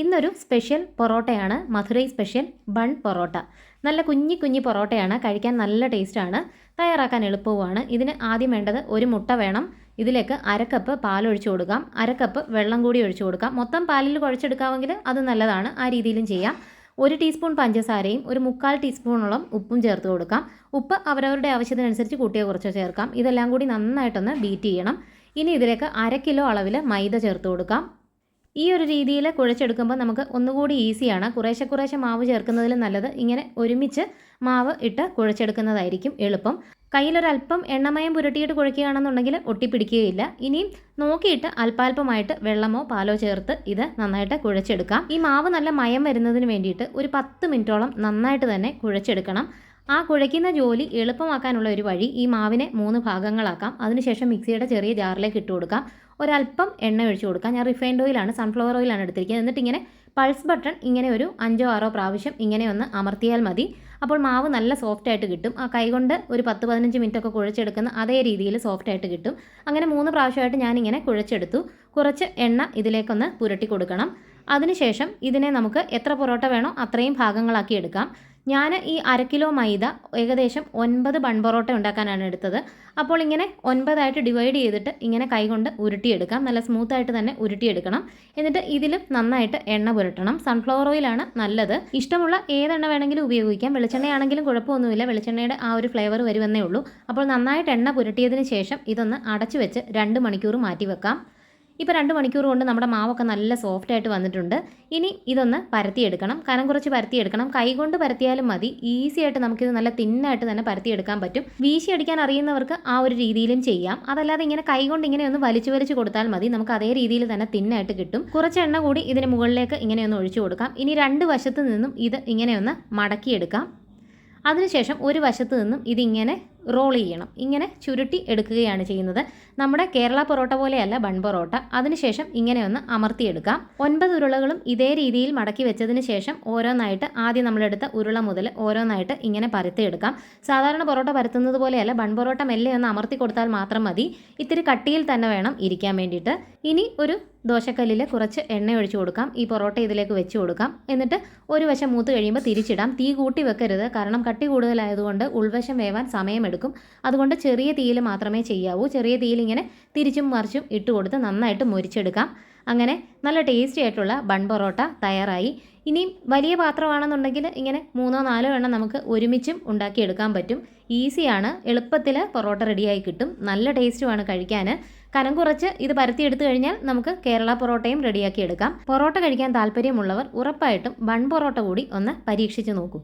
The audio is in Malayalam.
ഇന്നൊരു സ്പെഷ്യൽ പൊറോട്ടയാണ് മധുരൈ സ്പെഷ്യൽ ബൺ പൊറോട്ട. നല്ല കുഞ്ഞി കുഞ്ഞി പൊറോട്ടയാണ് കഴിക്കാൻ നല്ല ടേസ്റ്റാണ് തയ്യാറാക്കാൻ എളുപ്പവുമാണ്. ഇതിന് ആദ്യം വേണ്ടത് ഒരു മുട്ട വേണം. ഇതിലേക്ക് അരക്കപ്പ് പാലൊഴിച്ചു കൊടുക്കാം. അരക്കപ്പ് വെള്ളം കൂടി ഒഴിച്ചു കൊടുക്കാം. മൊത്തം പാലിൽ കുഴച്ചെടുക്കാമെങ്കിൽ അത് നല്ലതാണ്. ആ രീതിയിലും ചെയ്യാം. ഒരു ടീസ്പൂൺ പഞ്ചസാരയും ഒരു മുക്കാൽ ടീസ്പൂണോളം ഉപ്പും ചേർത്ത് കൊടുക്കാം. ഉപ്പ് അവരവരുടെ ആവശ്യത്തിനനുസരിച്ച് കൂട്ടിയോ കുറച്ചോ ചേർക്കാം. ഇതെല്ലാം കൂടി നന്നായിട്ടൊന്ന് ബീറ്റ് ചെയ്യണം. ഇനി ഇതിലേക്ക് അര കിലോ അളവിൽ മൈദ ചേർത്ത് കൊടുക്കാം. ഈ ഒരു രീതിയിൽ കുഴച്ചെടുക്കുമ്പോൾ നമുക്ക് ഒന്നുകൂടി ഈസിയാണ്. കുറേശ്ശെ കുറേശ്ശെ മാവ് ചേർക്കുന്നതിൽ നല്ലത്. ഇങ്ങനെ ഒരുമിച്ച് മാവ് ഇട്ട് കുഴച്ചെടുക്കുന്നതായിരിക്കും എളുപ്പം. കയ്യിലൊരല്പം എണ്ണമയം പുരട്ടിയിട്ട് കുഴക്കുകയാണെന്നുണ്ടെങ്കിൽ ഒട്ടിപ്പിടിക്കുകയില്ല. ഇനിയും നോക്കിയിട്ട് അല്പാൽപമായിട്ട് വെള്ളമോ പാലോ ചേർത്ത് ഇത് നന്നായിട്ട് കുഴച്ചെടുക്കാം. ഈ മാവ് നല്ല മയം വരുന്നതിന് വേണ്ടിയിട്ട് ഒരു പത്ത് മിനിറ്റോളം നന്നായിട്ട് തന്നെ കുഴച്ചെടുക്കണം. ആ കുഴയ്ക്കുന്ന ജോലി എളുപ്പമാക്കാനുള്ള ഒരു വഴി ഈ മാവിനെ മൂന്ന് ഭാഗങ്ങളാക്കാം. അതിനുശേഷം മിക്സിയുടെ ചെറിയ ജാറിലേക്ക് ഇട്ട് കൊടുക്കാം. ഒരല്പം എണ്ണ ഒഴിച്ചു കൊടുക്കാം. ഞാൻ റിഫൈൻഡ് ഓയിലാണ് സൺഫ്ലവർ ഓയിലാണ് എടുത്തിരിക്കുന്നത്. എന്നിട്ട് ഇങ്ങനെ പൾസ് ബട്ടൺ ഇങ്ങനെ ഒരു അഞ്ചോ ആറോ പ്രാവശ്യം ഇങ്ങനെ ഒന്ന് അമർത്തിയാൽ മതി. അപ്പോൾ മാവ് നല്ല സോഫ്റ്റ് ആയിട്ട് കിട്ടും. ആ കൈകൊണ്ട് ഒരു പത്ത് പതിനഞ്ച് മിനിറ്റ് ഒക്കെ കുഴച്ചെടുക്കുന്ന അതേ രീതിയിൽ സോഫ്റ്റ് ആയിട്ട് കിട്ടും. അങ്ങനെ മൂന്ന് പ്രാവശ്യമായിട്ട് ഇങ്ങനെ കുഴച്ചെടുത്തു. കുറച്ച് എണ്ണ ഇതിലേക്കൊന്ന് പുരട്ടി കൊടുക്കണം. അതിനുശേഷം ഇതിനെ നമുക്ക് എത്ര പൊറോട്ട വേണോ അത്രയും ഭാഗങ്ങളാക്കി എടുക്കാം. ഞാൻ ഈ അര കിലോ മൈദ ഏകദേശം ഒൻപത് ബൺ പൊറോട്ട ഉണ്ടാക്കാനാണ് എടുത്തത്. അപ്പോൾ ഇങ്ങനെ ഒൻപതായിട്ട് ഡിവൈഡ് ചെയ്തിട്ട് ഇങ്ങനെ കൈകൊണ്ട് ഉരുട്ടിയെടുക്കാം. നല്ല സ്മൂത്തായിട്ട് തന്നെ ഉരുട്ടിയെടുക്കണം. എന്നിട്ട് ഇതിലും നന്നായിട്ട് എണ്ണ പുരട്ടണം. സൺഫ്ലവർ ഓയിലാണ് നല്ലത്. ഇഷ്ടമുള്ള ഏതെണ്ണ വേണമെങ്കിലും ഉപയോഗിക്കാം. വെളിച്ചെണ്ണയാണെങ്കിലും കുഴപ്പമൊന്നുമില്ല. വെളിച്ചെണ്ണയുടെ ആ ഒരു ഫ്ലേവർ വരുമെന്നേ ഉള്ളൂ. അപ്പോൾ നന്നായിട്ട് എണ്ണ പുരട്ടിയതിന് ശേഷം ഇതൊന്ന് അടച്ചു വെച്ച് രണ്ട് മണിക്കൂർ മാറ്റി വെക്കാം ഇപ്പോൾ രണ്ട് മണിക്കൂർ കൊണ്ട് നമ്മുടെ മാവൊക്കെ നല്ല സോഫ്റ്റ് ആയിട്ട് വന്നിട്ടുണ്ട്. ഇനി ഇതൊന്ന് പരത്തിയെടുക്കണം. കനം കുറച്ച് പരത്തിയെടുക്കണം. കൈകൊണ്ട് പരത്തിയാലും മതി. ഈസി ആയിട്ട് നമുക്കിത് നല്ല തിന്നായിട്ട് തന്നെ പരത്തിയെടുക്കാൻ പറ്റും. വീശി അടിക്കാൻ അറിയുന്നവർക്ക് ആ ഒരു രീതിയിലും ചെയ്യാം. അതല്ലാതെ ഇങ്ങനെ കൈകൊണ്ട് ഇങ്ങനെ ഒന്ന് വലിച്ചു വലിച്ചു കൊടുത്താൽ മതി. നമുക്ക് അതേ രീതിയിൽ തന്നെ തിന്നായിട്ട് കിട്ടും. കുറച്ച് എണ്ണ കൂടി ഇതിന് മുകളിലേക്ക് ഇങ്ങനെ ഒന്ന് ഒഴിച്ചു കൊടുക്കാം. ഇനി രണ്ട് വശത്ത് നിന്നും ഇത് ഇങ്ങനെ ഒന്ന് മടക്കിയെടുക്കാം. അതിനുശേഷം ഒരു വശത്ത് നിന്നും ഇതിങ്ങനെ റോൾ ചെയ്യണം. ഇങ്ങനെ ചുരുട്ടി എടുക്കുകയാണ് ചെയ്യുന്നത്. നമ്മുടെ കേരള പൊറോട്ട പോലെയല്ല ബൺ പൊറോട്ട. അതിനുശേഷം ഇങ്ങനെ ഒന്ന് അമർത്തിയെടുക്കാം. ഒൻപത് ഉരുളകളും ഇതേ രീതിയിൽ മടക്കി വെച്ചതിന് ശേഷം ഓരോന്നായിട്ട് ആദ്യം നമ്മളെടുത്ത ഉരുള മുതൽ ഓരോന്നായിട്ട് ഇങ്ങനെ പരത്തിയെടുക്കാം. സാധാരണ പൊറോട്ട പരത്തുന്നത് പോലെയല്ല. ബൺ പൊറോട്ട മെല്ലെ ഒന്ന് അമർത്തി കൊടുത്താൽ മാത്രം മതി. ഇത്തിരി കട്ടിയിൽ തന്നെ വേണം ഇരിക്കാൻ വേണ്ടിയിട്ട്. ഇനി ഒരു ദോശക്കല്ലിൽ കുറച്ച് എണ്ണ ഒഴിച്ചു കൊടുക്കാം. ഈ പൊറോട്ട ഇതിലേക്ക് വെച്ച് കൊടുക്കാം. എന്നിട്ട് ഒരു വശം മൂത്ത് കഴിയുമ്പോൾ തിരിച്ചിടാം. തീ കൂട്ടി വെക്കരുത്. കാരണം കട്ടി കൂടുതലായതുകൊണ്ട് ഉൾവശം വേവാൻ സമയമെടുക്കും. അതുകൊണ്ട് ചെറിയ തീയിൽ മാത്രമേ ചെയ്യാവൂ. ചെറിയ തീയിൽ ഇങ്ങനെ തിരിച്ചും മറിച്ചും ഇട്ട് കൊടുത്ത് നന്നായിട്ട് മുരിച്ചെടുക്കാം. അങ്ങനെ നല്ല ടേസ്റ്റി ആയിട്ടുള്ള ബൺ പൊറോട്ട തയ്യാറായി. ഇനിയും വലിയ പാത്രമാണെന്നുണ്ടെങ്കിൽ ഇങ്ങനെ മൂന്നോ നാലോ എണ്ണം നമുക്ക് ഒരുമിച്ചും ഉണ്ടാക്കിയെടുക്കാൻ പറ്റും. ഈസിയാണ് എളുപ്പത്തിൽ പൊറോട്ട റെഡിയായി കിട്ടും. നല്ല ടേസ്റ്റുമാണ് കഴിക്കാൻ. കനം കുറച്ച് ഇത് പരത്തിയെടുത്തു കഴിഞ്ഞാൽ നമുക്ക് കേരള പൊറോട്ടയും റെഡിയാക്കി എടുക്കാം. പൊറോട്ട കഴിക്കാൻ താല്പര്യമുള്ളവർ ഉറപ്പായിട്ടും ബൺ പൊറോട്ട കൂടി ഒന്ന് പരീക്ഷിച്ച് നോക്കൂ.